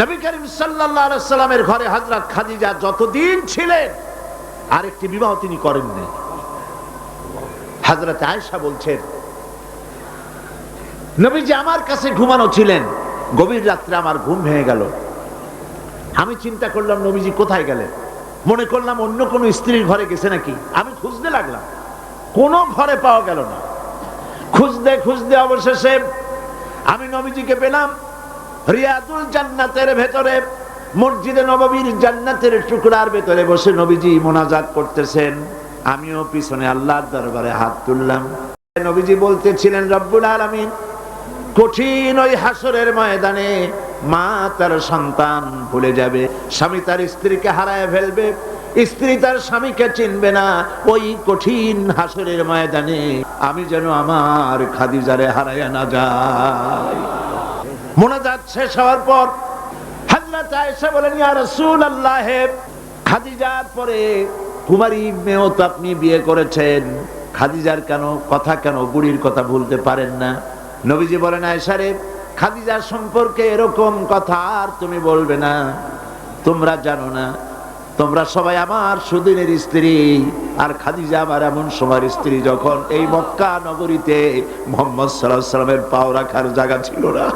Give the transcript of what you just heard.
নবী করিম সাল্লামের ঘরে হযরত খাদিজা যতদিন ছিলেন, আরেকটি বিবাহ তিনি করেননি। হযরত আয়েশা বলছেন, নবীজি আমার কাছে ঘুমানো ছিলেন, গভীর রাত্রে আমার ঘুম ভেঙে গেল। আমি চিন্তা করলাম, নবীজি কোথায় গেলেন? মনে করলাম, অন্য কোনো স্ত্রীর ঘরে গেছে নাকি? আমি খুঁজতে লাগলাম। কোনো ঘরে পাওয়া গেল না। খুঁজতে খুঁজতে অবশেষে আমি নবীজিকে পেলাম রিয়াদুল জান্নাতের ভেতরে, মসজিদে নববীর জান্নাতের টুকরার ভেতরে বসে নবীজি মোনাজাত করতেছেন। আমিও পিছনে আল্লাহর দরবারে হাত তুললাম। নবীজি বলতেছিলেন, রব্বুল আলামিন, কঠিন ওই হাসরের ময়দানে মা তার সন্তান ভুলে যাবে। স্বামী তার স্ত্রীকে হারায় ফেলবে, স্ত্রী তার স্বামীকে চিনবে না ওই কঠিন হাসরের ময়দানে। আমি যেন আমার খাদিজারে হারাইয়া না যাই। মোনাজাত শেষ হওয়ার পর খাদিজার পরে কুমারী মেয়েও তো আপনি বিয়ে করেছেন। খাদিজার কেন, কথা কেন, বুড়ির কথা ভুলতে পারেন না? নবীজি বলেন খাদিজার সম্পর্কে এরকম কথা আর তুমি বলবে না। তোমরা জানো না, তোমরা সবাই আমার সুদিনের স্ত্রী। আর খাদিজা আমার এমন সময়ের স্ত্রী যখন এই মক্কা নগরীতে মোহাম্মদ সাল্লাহ সাল্লামের পাও রাখার জায়গা ছিল না।